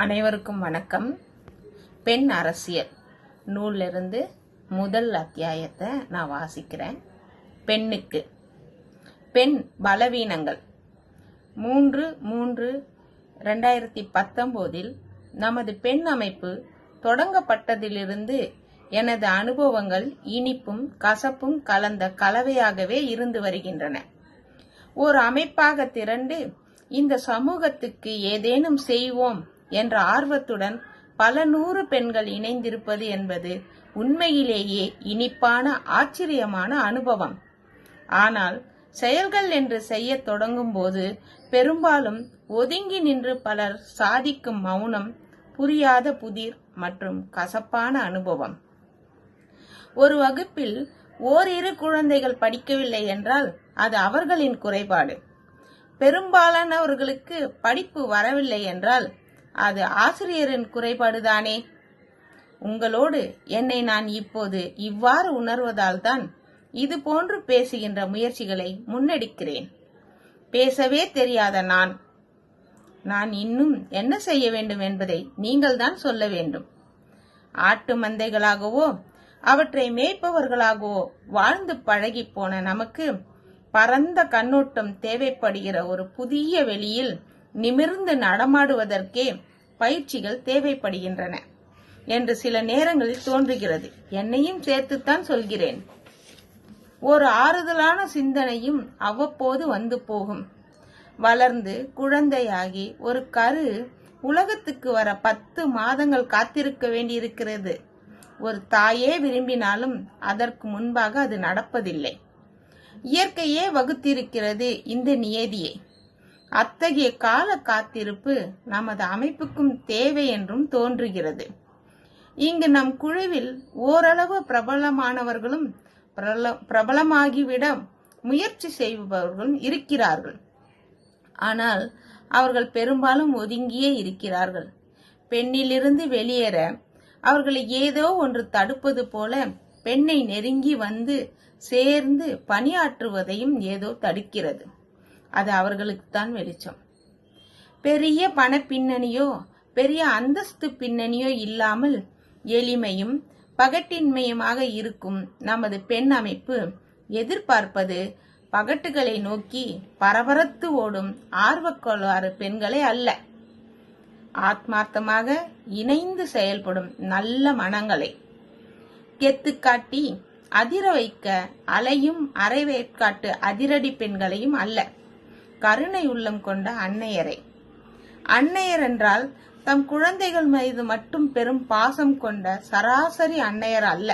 அனைவருக்கும் வணக்கம். பெண் அரசியல். நூலிலிருந்து முதல் அத்தியாயத்தை நான் வாசிக்கிறேன். பெண்ணுக்கு. பெண் பலவீனங்கள். மூன்று மூன்று ரெண்டாயிரத்தி பத்தொம்போதில் நமது பெண் அமைப்பு தொடங்கப்பட்டதிலிருந்து எனது அனுபவங்கள் இனிப்பும் கசப்பும் கலந்த கலவையாகவே இருந்து வருகின்றன. ஒரு அமைப்பாக திரண்டு இந்த சமூகத்துக்கு ஏதேனும் செய்வோம் என்ற ஆர்வத்துடன் பல நூறு பெண்கள் இணைந்திருப்பது என்பது உண்மையிலேயே இனிப்பான ஆச்சரியமான அனுபவம். ஆனால் செயல்கள் என்று செய்யத் தொடங்கும் போது பெரும்பாலும் ஒதுங்கி நின்று பலர் சாதிக்கும் மௌனம் புரியாத புதிர் மற்றும் கசப்பான அனுபவம். ஒரு வகுப்பில் ஓரிரு குழந்தைகள் படிக்கவில்லை என்றால் அது அவர்களின் குறைபாடு. பெரும்பாலானவர்களுக்கு படிப்பு வரவில்லை என்றால் அது ஆசிரியரின் குறைபாடுதானே? உங்களோடு என்னை நான் இப்போது இவ்வாறு உணர்வதால் தான் இது போன்று பேசுகின்ற முயற்சிகளை முன்னெடுக்கிறேன். பேசவே தெரியாத நான். நான் இன்னும் என்ன செய்ய வேண்டும் என்பதை நீங்கள்தான் சொல்ல வேண்டும். ஆட்டு மந்தைகளாகவோ அவற்றை மேய்ப்பவர்களாகவோ வாழ்ந்து பழகி போன நமக்கு பரந்த கண்ணோட்டம் தேவைப்படுகிற ஒரு புதிய வெளியில் நிமிர்ந்து நடமாடுவதற்கே பயிற்சிகள் தேவைப்படுகின்றன என்று சில நேரங்களில் தோன்றுகிறது. என்னையும் சேர்த்துத்தான் சொல்கிறேன். ஒரு ஆறுதலான சிந்தனையும் அவ்வப்போது வந்து போகும். வளர்ந்து குழந்தையாகி ஒரு கரு உலகத்துக்கு வர பத்து மாதங்கள் காத்திருக்க வேண்டியிருக்கிறது. ஒரு தாயே விரும்பினாலும் அதற்கு முன்பாக அது நடப்பதில்லை. இயற்கையே வகுத்திருக்கிறது இந்த நியதியை. அத்தகைய கால காத்திருப்பு நமது அமைப்புக்கும் தேவை என்றும் தோன்றுகிறது. இங்கு நம் குழுவில் ஓரளவு பிரபலமானவர்களும் பிரபலமாகிவிட முயற்சி செய்பவர்களும் இருக்கிறார்கள். ஆனால் அவர்கள் பெரும்பாலும் ஒதுங்கியே இருக்கிறார்கள். பெண்ணிலிருந்து வெளியேற அவர்களை ஏதோ ஒன்று தடுப்பது போல பெண்ணை நெருங்கி வந்து சேர்ந்து பணியாற்றுவதையும் ஏதோ தடுக்கிறது. அது அவர்களுக்கு தான் வெளிச்சம். பெரிய பண பின்னணியோ பெரிய அந்தஸ்து பின்னணியோ இல்லாமல் எளிமையும் பகட்டின்மையுமாக இருக்கும் நமது பெண் அமைப்பு எதிர்பார்ப்பது பகட்டுகளை நோக்கி பரபரத்து ஓடும் ஆர்வக்கோளாறு பெண்களை அல்ல. ஆத்மார்த்தமாக இணைந்து செயல்படும் நல்ல மனங்களை கெத்து காட்டி அதிர வைக்க அலையும் அரைவேற்காட்டு அதிரடி பெண்களையும் அல்ல. கருணை உள்ளம் கொண்ட அன்னையரை. அன்னையர் என்றால் தம் குழந்தைகள் மீது மட்டும் பெரும் பாசம் கொண்ட சராசரி அன்னையர் அல்ல.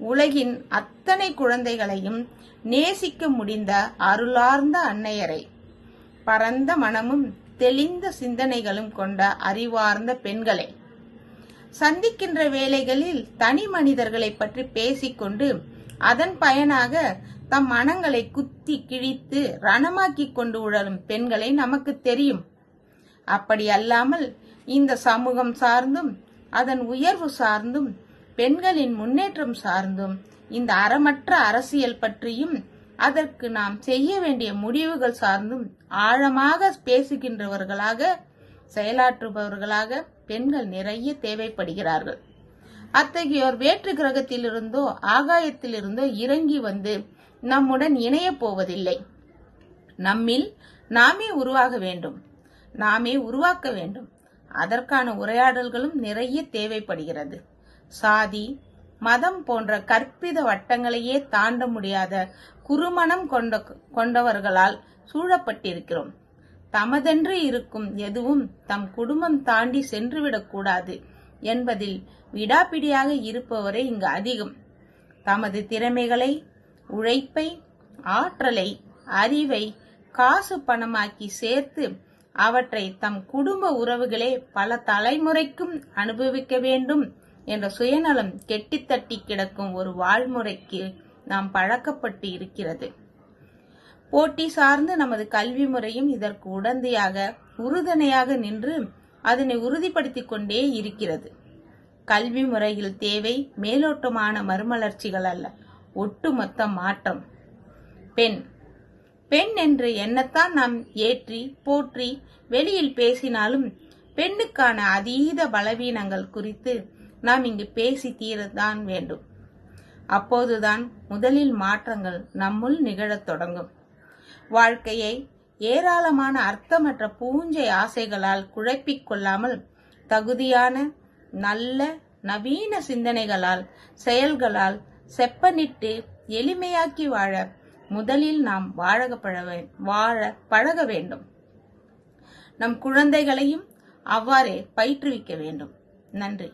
உலகின் அத்தனை குழந்தைகளையும் நேசிக்க முடிந்த அருளார்ந்த அன்னையரை. பரந்த மனமும் தெளிந்த சிந்தனைகளும் கொண்ட அறிவார்ந்த பெண்களை. சந்திக்கின்ற வேளைகளில் தனி மனிதர்களை பற்றி பேசிக்கொண்டு அதன் பயனாக தம் மனங்களை குத்தி கிழித்து ரணமாக்கி கொண்டு உழலும் பெண்களை நமக்கு தெரியும். அப்படி அல்லாமல் இந்த சமூகம் சார்ந்தும் அதன் உயர்வு சார்ந்தும் பெண்களின் முன்னேற்றம் சார்ந்தும் இந்த அறமற்ற அரசியல் பற்றியும் அதற்கு நாம் செய்ய வேண்டிய முடிவுகள் சார்ந்தும் ஆழமாக பேசுகின்றவர்களாக செயலாற்றுபவர்களாக பெண்கள் நிறைய தேவைப்படுகிறார்கள். அத்தகையோர் வேற்று கிரகத்திலிருந்தோ ஆகாயத்திலிருந்தோ இறங்கி வந்து நம்முடன் இணையப் போவதில்லை. நம்மில் நாமே உருவாக வேண்டும். நாமே உருவாக்க வேண்டும். அதற்கான உரையாடல்களும் நிறைய தேவைப்படுகிறது. சாதி மதம் போன்ற கற்பித வட்டங்களையே தாண்ட முடியாத குறுமணம் கொண்ட கொண்டவர்களால் சூழப்பட்டிருக்கிறோம். தமதென்று இருக்கும் எதுவும் தம் குடும்பம் தாண்டி சென்றுவிடக்கூடாது என்பதில் விடாப்பிடியாக இருப்பவரே இங்கு அதிகம். தமது திறமைகளை உழைப்பை ஆற்றலை அறிவை காசு பணமாக்கி சேர்த்து அவற்றை தம் குடும்ப உறவுகளே பல தலைமுறைக்கும் அனுபவிக்க வேண்டும் என்ற சுயநலம் கெட்டித்தட்டி கிடக்கும் ஒரு வாழ்முறைக்கு நாம் பழக்கப்பட்டு இருக்கிறது. போட்டி சார்ந்து நமது கல்வி முறையும் இதற்கு உடந்தையாக உறுதுணையாக நின்று அதனை உறுதிப்படுத்திக் கொண்டே இருக்கிறது. கல்வி முறையில் தேவை மேலோட்டமான மறுமலர்ச்சிகள் அல்ல ஒட்டுமொத்த மாற்றம். பெண். பெண் என்று என்னத்தான் நாம் ஏற்றி போற்றி வெளியில் பேசினாலும் பெண்ணுக்கான அதீத பலவீனங்கள் குறித்து நாம் இங்கு பேசி தீரத்தான் வேண்டும். அப்போதுதான் முதலில் மாற்றங்கள் நம்முள் நிகழத் தொடங்கும். வாழ்க்கையை ஏராளமான அர்த்தமற்ற பூஞ்சை ஆசைகளால் குழப்பிக் கொள்ளாமல் தகுதியான நல்ல நவீன சிந்தனைகளால் செயல்களால் செப்பனிட்டு எளிமையாக்கி வாழ முதலில் நாம் வாழகப்பழ வாழ பழக வேண்டும். நம் குழந்தைகளையும் அவ்வாறே பயிற்றுவிக்க வேண்டும். நன்றி.